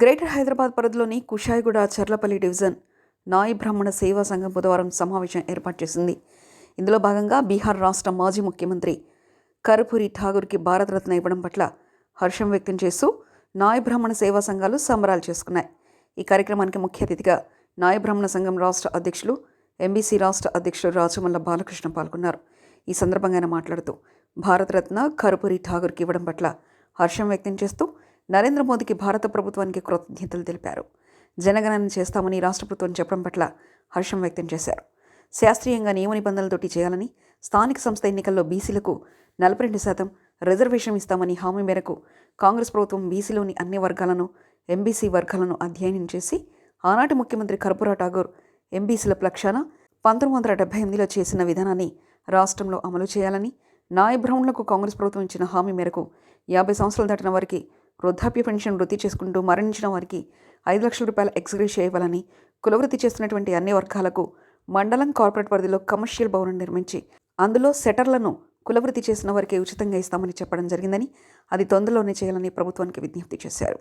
Greater Hyderabad పరిధిలోని Kushaiguda Cherlapalli division నాయి బ్రాహ్మణ సేవా సంఘం బుధవారం సమావేశం ఏర్పాటు చేసింది. ఇందులో భాగంగా బీహార్ రాష్ట్ర మాజీ ముఖ్యమంత్రి కర్పూరి ఠాగూర్కి భారతరత్న ఇవ్వడం పట్ల హర్షం వ్యక్తం చేస్తూ నాయ బ్రాహ్మణ సేవా సంఘాలు సంబరాలు చేసుకున్నాయి. ఈ కార్యక్రమానికి ముఖ్య అతిథిగా నాయ బ్రాహ్మణ సంఘం రాష్ట్ర అధ్యక్షులు ఎంబీసీ రాష్ట్ర అధ్యక్షులు రాచమల్ల బాలకృష్ణ పాల్గొన్నారు. ఈ సందర్భంగా ఆయన మాట్లాడుతూ భారతరత్న కర్పూరి ఠాగూర్కి ఇవ్వడం పట్ల హర్షం వ్యక్తం చేస్తూ నరేంద్ర మోదీకి భారత ప్రభుత్వానికి కృతజ్ఞతలు తెలిపారు. జనగణన చేస్తామని రాష్ట్ర ప్రభుత్వం చెప్పడం పట్ల హర్షం వ్యక్తం చేశారు. శాస్త్రీయంగా నియమ నిబంధనలతోటి చేయాలని స్థానిక సంస్థ ఎన్నికల్లో బీసీలకు నలభై రెండు శాతం రిజర్వేషన్ ఇస్తామని హామీ మేరకు కాంగ్రెస్ ప్రభుత్వం బీసీలోని అన్ని వర్గాలను ఎంబీసీ వర్గాలను అధ్యయనం చేసి ఆనాటి ముఖ్యమంత్రి కర్పూరా ఠాగూర్ ఎంబీసీల పక్షాన పంతొమ్మిది వందల డెబ్బై ఎనిమిదిలో చేసిన విధానాన్ని రాష్ట్రంలో అమలు చేయాలని నాయ బ్రహ్మణులకు కాంగ్రెస్ ప్రభుత్వం ఇచ్చిన హామీ మేరకు యాభై సంవత్సరాలు దాటిన వారికి వృద్ధాప్య పెన్షన్ వృద్ధి చేసుకుంటూ మరణించిన వారికి ఐదు లక్షల రూపాయల ఎక్స్గ్రేష్ చేయవాలని కులవృత్తి చేస్తున్నటువంటి అన్ని వర్గాలకు మండలం కార్పొరేట్ పరిధిలో కమర్షియల్ భవనం నిర్మించి అందులో సెటర్లను కులవృత్తి చేసిన వారికి ఉచితంగా ఇస్తామని చెప్పడం జరిగిందని అది తొందరలోనే చేయాలని ప్రభుత్వానికి విజ్ఞప్తి చేశారు.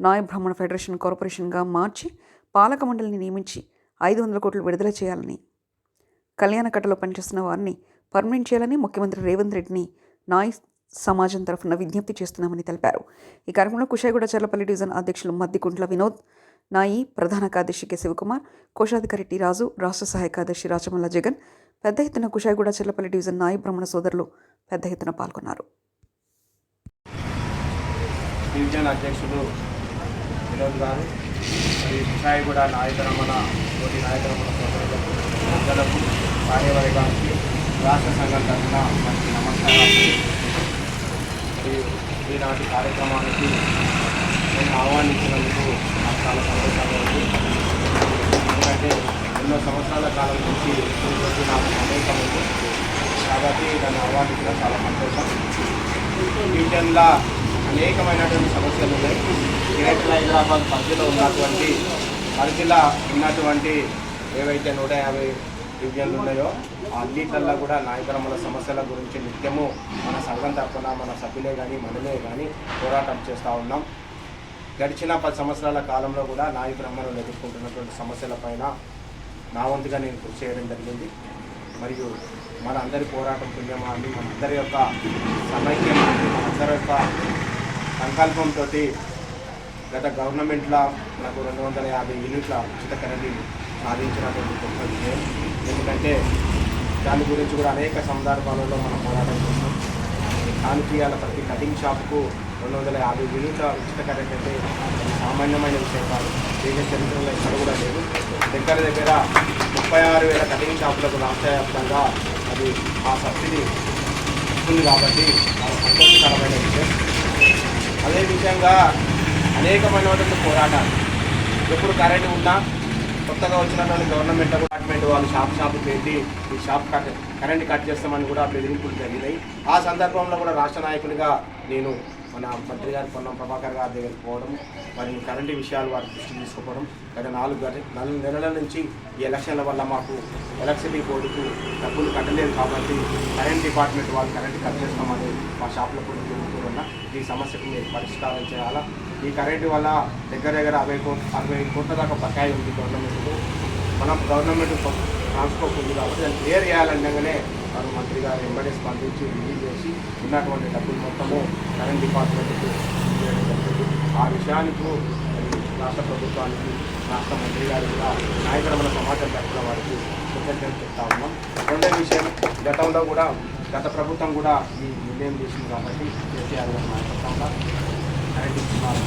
నాయ బ్రాహ్మణ ఫెడరేషన్ కార్పొరేషన్గా మార్చి పాలక మండలిని నియమించి ఐదు వందల కోట్లు విడుదల చేయాలని కళ్యాణకట్టలో పనిచేస్తున్న వారిని పర్మనెంట్ చేయాలని ముఖ్యమంత్రి రేవంత్ రెడ్డిని నాయ్ సమాజం తరఫున విజ్ఞప్తి చేస్తున్నామని తెలిపారు. ఈ కార్యక్రమంలో కుషాయిగూడ చర్లపల్లి డివిజన్ అధ్యక్షులు మద్దికుంట్ల వినోద్ నాయి ప్రధాన కార్యదర్శి కె. శివకుమార్ కోశాధికారి టి. రాజు రాష్ట్ర సహాయ కార్యదర్శి రాచమల్ల జగన్ పెద్ద ఎత్తున కుషాయిగూడ చర్లపల్లి డివిజన్ నాయి బ్రహ్మణ సోదరులు పెద్ద ఎత్తున పాల్గొన్నారు. డివిజన్ అధ్యక్షుడు వినోద్ గారు మరి నాయకరమణ తోటి నాయకరమణ సోదరులకు కార్యవర్గానికి రాష్ట్ర సంఘం తరఫున మంచి నమస్కారాలు. ఈనాటి ఈనాటి కార్యక్రమానికి నేను ఆహ్వానించినందుకు నాకు చాలా సంతోషంగా ఉంది. ఎందుకంటే ఎన్నో సంవత్సరాల కాలం నుంచి ఇప్పటివరకు నాకు అనేకం ఉంది. కాబట్టి దాన్ని ఆహ్వానించడం చాలా సంతోషం. డివిజన్లో అనేకమైనటువంటి సమస్యలు ఉన్నాయి. గ్రేటర్ హైదరాబాద్ పరిధిలో ఉన్నటువంటి పరిధిలో ఉన్నటువంటి ఏవైతే నూట యాభై డివిజన్లు ఉన్నాయో ఆ అన్నింటిల్లో కూడా నాయకులమ్మల సమస్యల గురించి నిత్యము మన సంఘం తరఫున మన సభ్యులే కానీ మనమే కానీ పోరాటం చేస్తూ ఉన్నాం. గడిచిన పది సంవత్సరాల కాలంలో కూడా నాయ బ్రహ్మణులు ఎదుర్కొంటున్నటువంటి సమస్యలపైన నా వంతుగా నేను కృషి చేయడం జరిగింది. మరియు మన అందరి పోరాటం పుణ్యమాన్ని మన అందరి యొక్క సమైక్యం మన అందరి యొక్క సంకల్పంతో గత గవర్నమెంట్లో మనకు రెండు వందల యాభై యూనిట్ల ఉచిత కరెంటు సాధించినటువంటి గొప్ప విషయం ఎందుకంటే దాని గురించి కూడా అనేక సందర్భాలలో మనం పోరాటం చేస్తాం కానుకీయాల ప్రతి కటింగ్ షాప్కు రెండు వందల యాభై యూనిట్ల ఉచిత కరెంట్ అంటే సామాన్యమైన విషయం కాదు. దేశ చరిత్రలో ఎక్కడ కూడా లేదు. దగ్గర దగ్గర ముప్పై ఆరు వేల కటింగ్ షాపులకు రాష్ట్ర వ్యాప్తంగా అది ఆ సబ్సిడీ ఇస్తుంది కాబట్టి చాలా సంతోషకరమైన విషయం. అదే విధంగా అనేకమైనటువంటి పోరాటాలు. ఎప్పుడు కరెంట్ ఉన్నా కొత్తగా వచ్చినటువంటి గవర్నమెంట్ డిపార్ట్మెంట్ వాళ్ళు షాప్ షాప్ పెట్టి ఈ షాప్ కట్ కరెంట్ కట్ చేస్తామని కూడా బెదిరింపులు జరిగినాయి. ఆ సందర్భంలో కూడా రాష్ట్ర నాయకునిగా నేను మన మంత్రి గారు పొన్నం ప్రభాకర్ గారి దగ్గరికి పోవడం మరి కరెంటు విషయాలు వారి దృష్టికి తీసుకుపోవడం గత నాలుగు నాలుగు నెలల నుంచి ఈ ఎలక్షన్ల వల్ల మాకు ఎలక్ట్రిసిటీ బోర్డుకు డబ్బులు కట్టలేదు కాబట్టి కరెంట్ డిపార్ట్మెంట్ వాళ్ళు కరెంట్ కట్ చేస్తామని మా షాప్లో కూడా తిరుగుతున్నా ఈ సమస్యకు మీరు పరిష్కారం చేయాలా? ఈ కరెంటు వల్ల దగ్గర దగ్గర అరవై కోట్ల అరవై కోట్ల దాకా బకాయి ఉంది గవర్నమెంట్కు. మనం గవర్నమెంట్ ట్రాన్స్పోర్ట్ ఉంది కాబట్టి దాన్ని క్లియర్ చేయాలనగానే వారు మంత్రి గారు ఎంబడే స్పందించి రిలీజ్ చేసి ఉన్నటువంటి డబ్బులు మొత్తము కరెంట్ డిపార్ట్మెంట్కు ఆ విషయానికి రాష్ట్ర ప్రభుత్వానికి రాష్ట్ర మంత్రి గారు కూడా నాయకుడమైన సమాజం తరఫున వారికి కృతజ్ఞతలు చెప్తా ఉన్నాం. రెండో విషయం గతంలో కూడా గత ప్రభుత్వం కూడా ఈ నిర్ణయం చేసింది కాబట్టి కేసీఆర్ గారు నాయకత్వంలో కరెంట్ ఇస్తున్నారు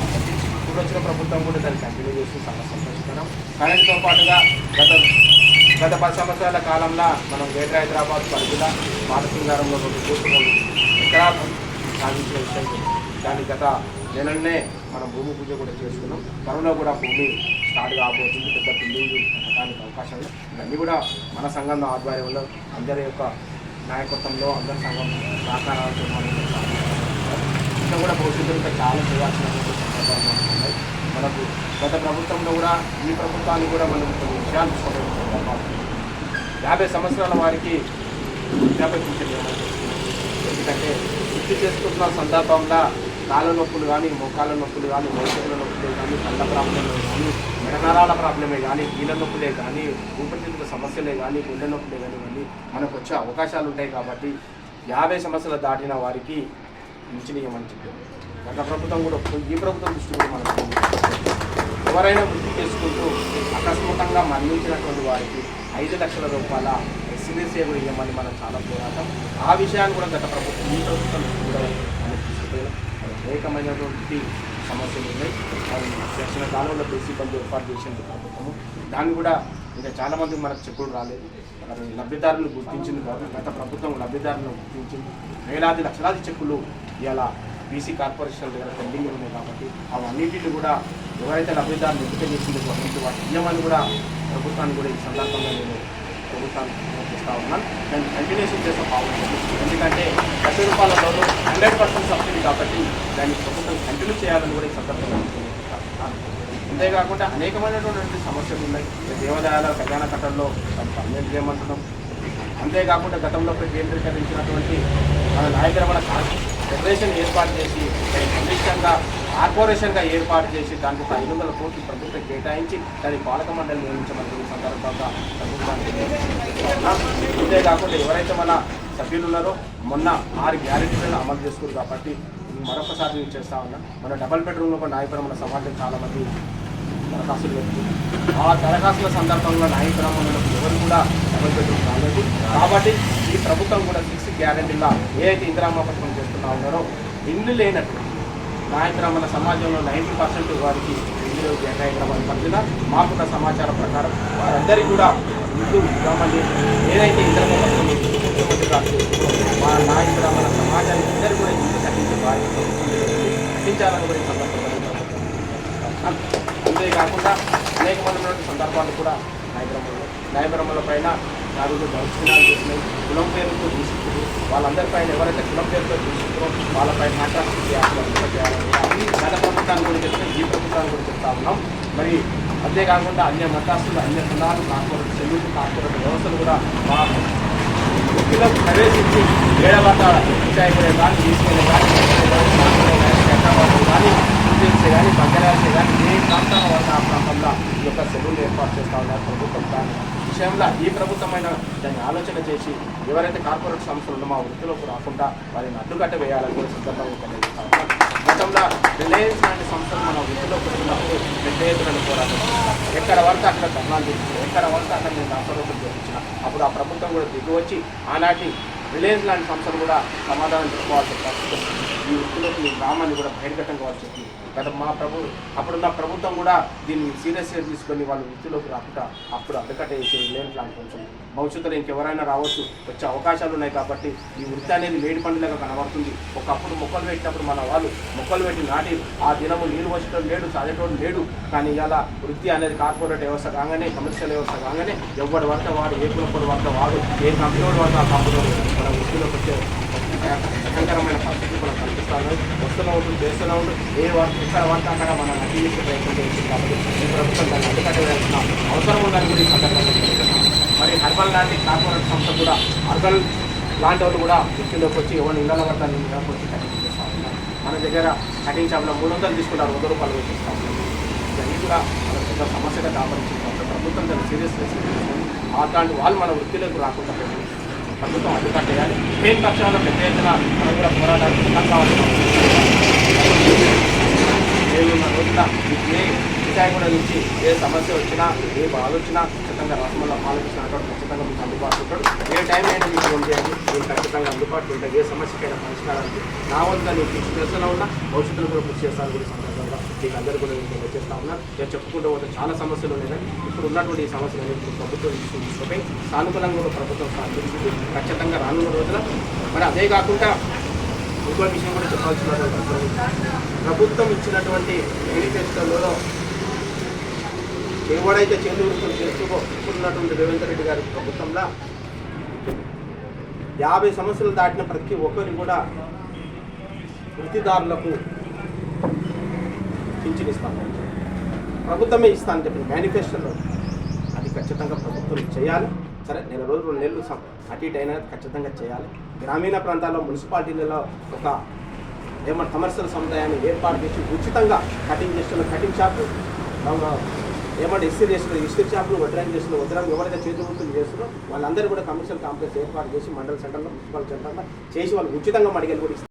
ఇప్పుడు వచ్చిన ప్రభుత్వం కూడా దాన్ని కంటిన్యూ చేస్తూ చాలా సంతోషకరం. కరెంట్తో పాటుగా గత గత పది సంవత్సరాల కాలంలో మనం గ్రేటర్ హైదరాబాద్ పరిధిలో మానసింగారంలో రెండు కోట్లు ఎక్కడా సాధించిన విషయం దాని గత నెలనే మనం భూమి పూజ కూడా చేసుకున్నాం. త్వరలో కూడా భూమి స్టార్ట్ కాబోతుంది. పెద్ద బిల్డింగ్ కట్టడానికి అవకాశం ఇవన్నీ కూడా మన సంఘం ఆధ్వర్యంలో అందరి యొక్క నాయకత్వంలో అందరి సంఘం సహకారాలతో మనం సాధించాలి. కూడా భవిష్యత్తులో ఇంకా చాలా చేయాల్సిన సందర్భాలు మనకు ఉన్నాయి మనకు గత ప్రభుత్వంలో కూడా ఈ ప్రభుత్వాన్ని కూడా మనం కొన్ని విషయాలు తీసుకోవడం సందర్భాలు యాభై సంవత్సరాల వారికి వృద్ధాప్య పింఛన్ ఎందుకంటే వృత్తి చేసుకుంటున్న సందర్భంలో కాళ్ళ నొప్పులు కానీ మోకాళ్ళ నొప్పులు కానీ మోసల నొప్పులు నొప్పులే కానీ కళ్ళ ప్రాబ్లమే కానీ మెడనరాల ప్రాబ్లమే కానీ కీళ్ళ నొప్పులే కానీ ఊపిరితిత్తుల సమస్యలే కానీ గుండె నొప్పులే కానీ మనకు వచ్చే అవకాశాలు ఉంటాయి కాబట్టి యాభై సమస్యలు దాటిన వారికి మించినీయమని చెప్పారు. గత ప్రభుత్వం కూడా ఈ ప్రభుత్వం దృష్టి కూడా మనకు ఎవరైనా వృత్తి చేసుకుంటూ అకస్మాత్తుగా మరణించినటువంటి వారికి ఐదు లక్షల రూపాయల ఎస్సీడీ సేవ ఇవ్వమని మనం చాలా పోరాటం. ఆ విషయాన్ని కూడా గత ప్రభుత్వం ఈ ప్రభుత్వం కూడా మనకు అనేకమైనటువంటి సమస్యలు ఉన్నాయి. మరి దక్షిణ కాలంలో బేసీ బంధు ఏర్పాటు చేసింది ప్రభుత్వము. దాన్ని కూడా ఇంకా చాలామంది మనకు చెప్పులు రాలేదు. మరి లబ్ధిదారులను గుర్తించింది కాదు. గత ప్రభుత్వం లబ్ధిదారులను గుర్తించింది. వేలాది లక్షలాది చెక్కులు ఇలా బీసీ కార్పొరేషన్ దగ్గర పెండింగ్ ఉన్నాయి కాబట్టి అవన్నింటిని కూడా ఎవరైతే లబ్ధిదారులు ఎంపిక చేసిందో అన్నింటి వాటి ఇవ్వమని కూడా ప్రభుత్వాన్ని కూడా ఈ సందర్భంగా నేను ప్రభుత్వాన్ని చేస్తా ఉన్నాను దాన్ని కంటిన్యూషన్ చేసే బాగుంటుంది ఎందుకంటే లక్ష రూపాయలలో హండ్రెడ్ పర్సెంట్ సబ్సిడీ కాబట్టి దాన్ని ప్రభుత్వం కంటిన్యూ చేయాలని కూడా ఈ సందర్భంగా అంతేకాకుండా అనేకమైనటువంటి సమస్యలు ఉన్నాయి. దేవాలయాల కళ్యాణ కట్టల్లో పర్మనెంట్ చేయమంటున్నాం. అంతేకాకుండా గతంలో కేంద్రీకరించినటువంటి మన నాయకుల మన ఫెడరేషన్ ఏర్పాటు చేసి నిర్దిష్టంగా కార్పొరేషన్గా ఏర్పాటు చేసి దానికి ఐదు వందల కోట్లు ప్రభుత్వం కేటాయించి దాని పాలక మండలి నియమించమని సందర్భంగా ప్రభుత్వానికి అంతేకాకుండా ఎవరైతే మన సభ్యులు ఉన్నారో మొన్న ఆరు గ్యారెంటీలను అమలు చేస్తున్నారు కాబట్టి మరొకసారి నేను చేస్తా ఉన్నా. మన డబల్ బెడ్రూమ్లో కూడా నాయకులు మన సమాజం చాలామంది దరఖాస్తులు పెడుతుంది ఆ దరఖాస్తుల సందర్భంలో నాయకురామంలో ఎవరు కూడా డబల్ బెడ్రూమ్ రాలేదు. కాబట్టి ఈ ప్రభుత్వం కూడా సిక్స్ గ్యారెంటీలా ఏదైతే ఇందిరామ్మ పథకం చేస్తున్నా ఉన్నారో ఇల్లు లేనట్టు నాయకురామల సమాజంలో నైంటీ పర్సెంట్ వారికి ఇల్లు కేటాయించడం పట్టిన మాకున్న సమాచారం ప్రకారం వారందరికీ కూడా ఇల్లు గ్రామాన్ని ఏదైతే ఇందిరమ్మ పథకం మా నాయకురామల సమాజానికి అందరూ కూడా ఇల్లు కట్టించే బాధ్యత కట్టించాలని కూడా ఈ సందర్భంగా అంతేకాకుండా అనేక అంతేకాకుండా సందర్భాలు కూడా నాయబ్రహ్మలో నాయబ్రహ్మల పైన నాలుగు దౌర్జన్యాలు చేసినాయి. కులం పేరుతో తీసుకుంటారు వాళ్ళందరిపైన ఎవరైతే కులం పేరుతో తీసుకుంటారో వాళ్ళపై కాంట్రాక్ట్ చేయాలని చేయాలని గత ప్రభుత్వాన్ని కూడా చెప్తే ఈ ప్రభుత్వాన్ని కూడా చెప్తా ఉన్నాం. మరి అంతేకాకుండా అన్య మతాస్తులు అన్య కులాలు కార్పొరేట్ చెల్లింపు కార్పొరేట్ వ్యవస్థలు కూడా మా ప్రవేశించి ఏడవ విషయాలు కానీ తీసుకునే కానీ వాళ్ళు కానీ ఇండియన్స్ కానీ బంగారాల్స్ కానీ ఏ ప్రాంతం వాళ్ళు ఆ ప్రాంతంలో ఈ యొక్క సెలవులు ఏర్పాటు చేస్తా ఉన్నారు ప్రభుత్వం దాని విషయంలో. ఈ ప్రభుత్వమైన దాన్ని ఆలోచన చేసి ఎవరైతే కార్పొరేట్ సంస్థలు మా ఆ వృత్తిలోకి రాకుండా వారిని అడ్డుకట్ట వేయాలని కూడా సందర్భంగా తెలియజేస్తా గతంలో రిలయన్స్ లాంటి సంస్థలు మన వృత్తిలోకి వచ్చినప్పుడు పెద్ద ఎత్తున పోరాటం ఎక్కడ వరకు అక్కడ ధర్నాలు చేసింది ఎక్కడ వరకు అక్కడ నేను రాష్ట్రరూపం చేయించిన? అప్పుడు ఆ ప్రభుత్వం కూడా దిగువచ్చి ఆనాటి రిలయన్స్ లాంటి సంస్థలు కూడా సమాధానం చెప్పుకోవాల్సి ఈ వృత్తిలోకి ఈ గ్రామాన్ని కూడా బహిర్గతం కావాల్సి వచ్చింది గత మా ప్రభు అప్పుడున్న ప్రభుత్వం కూడా దీన్ని సీరియస్గా తీసుకొని వాళ్ళు వృత్తిలోకి రాకుండా అప్పుడు అడ్డకట్ట చేసి రిలయన్స్ లాంటి కొంచెం భవిష్యత్తులో ఇంకెవరైనా రావచ్చు వచ్చే అవకాశాలు ఉన్నాయి కాబట్టి ఈ వృత్తి అనేది వేడి పండుగగా కనబడుతుంది. ఒకప్పుడు మొక్కలు పెట్టినప్పుడు మన వాళ్ళు మొక్కలు పెట్టి నాటి ఆ దినము నీరు వచ్చేటోడు లేడు సాగేటోడు లేడు. కానీ ఇలా వృత్తి అనేది కార్పొరేట్ వ్యవస్థ కాగానే కమర్షియల్ వ్యవస్థ కాగానే ఎవరి పడితే వాడు ఏ కులపడు పడితే వాడు ఏ కంపెనీ వాడు ఆ కంపెనీ వృత్తిలోకి వచ్చే భయంకరమైన పరిస్థితి మనం కల్పిస్తాను వస్తూనే ఉంటుంది చేస్తూనే ఉంటుంది ఏ వర్క్ ఇక్కడ వర్క్ అక్కడ మనం నటించే ప్రయత్నం చేస్తుంది కాబట్టి ఈ ప్రభుత్వం దాన్ని అడ్డుకట్టవలసిన అవసరం ఉందని కూడా ఈ సందర్భంగా మరి హర్బల్ లాంటి కార్పొరేట్ సంస్థ కూడా హర్బల్ లాంటి వాళ్ళు కూడా వృత్తిలోకి వచ్చి ఎవరిని ఇళ్ళ పడతా ఇళ్ళకి వచ్చి కటింగ్ చేస్తా ఉన్నారు. మన దగ్గర కటింగ్ షాప్లో మూడు వందలు తీసుకుంటారు వంద రూపాయలు వేసిస్తా ఉన్నారు. ఇవన్నీ కూడా మన పెద్ద సమస్యగా కాపాడించింది ప్రభుత్వం దాన్ని సీరియస్ తీసుకుంటుంది అట్లాంటి వాళ్ళు మన వృత్తిలోకి రాకుండా ప్రభుత్వం ప్రభుత్వం అడ్డుకట్టేయాలి మెయిన్ పక్షాల్లో పెద్ద ఎత్తున మనం కూడా పోరాటానికి సిద్ధం కావాలి ఏడున్న రోజున ఏ విశాఖగూడ నుంచి ఏ సమస్య వచ్చినా ఏ బాధ ఖచ్చితంగా రాష్ట్రంలో ఆలోచించినటువంటి ఖచ్చితంగా మీకు అందుబాటులో ఉంటాడు ఏ టైం అయినా మీకు ఫోన్ చేయండి మీకు ఖచ్చితంగా అందుబాటులో ఉంటాయి ఏ సమస్యకైనా పరిష్కారానికి నా వద్ద నేను కృషి చేస్తూనే ఉన్నా భవిష్యత్తులో కూడా కృషి చేస్తాను కూడా మీకు అందరూ కూడా నేను తెలియజేస్తా ఉన్నా. నేను చెప్పుకుంటూ పోతే చాలా సమస్యలు ఉన్నాయి. ఇప్పుడు ఉన్నటువంటి ఈ సమస్యలు అనేది ప్రభుత్వం తీసుకుని తీసుకుపోయి సానుకూలంగా కూడా ప్రభుత్వం సాధించింది. ఖచ్చితంగా రానున్న రోజున. మరి అదే కాకుండా ఇంకో విషయం కూడా చెప్పాల్సినటువంటి ప్రభుత్వం ఇచ్చినటువంటి మేనిఫెస్టోలో ఎవడైతే చేతులు వృత్తులు ఇప్పుడున్నటువంటి ఉన్నటువంటి రేవంత్ రెడ్డి గారి ప్రభుత్వంలో యాభై సంవత్సరాలు దాటిన ప్రతి ఒక్కరిని కూడా వృత్తిదారులకు పింఛన్ ఇస్తాను ప్రభుత్వమే ఇస్తానని చెప్పిన మేనిఫెస్టోలో అది ఖచ్చితంగా ప్రభుత్వం చేయాలి. సరే నెల రోజులు రెండు నెలలు అటు ఇటు అయినా ఖచ్చితంగా చేయాలి. గ్రామీణ ప్రాంతాల్లో మున్సిపాలిటీలలో ఒక ఏమన్నా కమర్షియల్ సముదాయాన్ని ఏర్పాటు చేసి ఉచితంగా కటింగ్ చేస్తున్న కటింగ్ షాప్ ఏమంటే ఇస్త్రీ చేస్తున్న ఇస్త్రీ షాపులు వడ్రాంగ్ చేస్తున్న వడ్రాంగ్ ఎవరైతే చేతి వృత్తులు చేస్తున్నారో వాళ్ళందరూ కూడా కమర్షియల్ కాంప్లెక్స్ ఏర్పాటు చేసి మండల సెంటర్లో మున్సిపల్ సెంటర్లో చేసి వాళ్ళు ఉచితంగా మడిగలు కూడా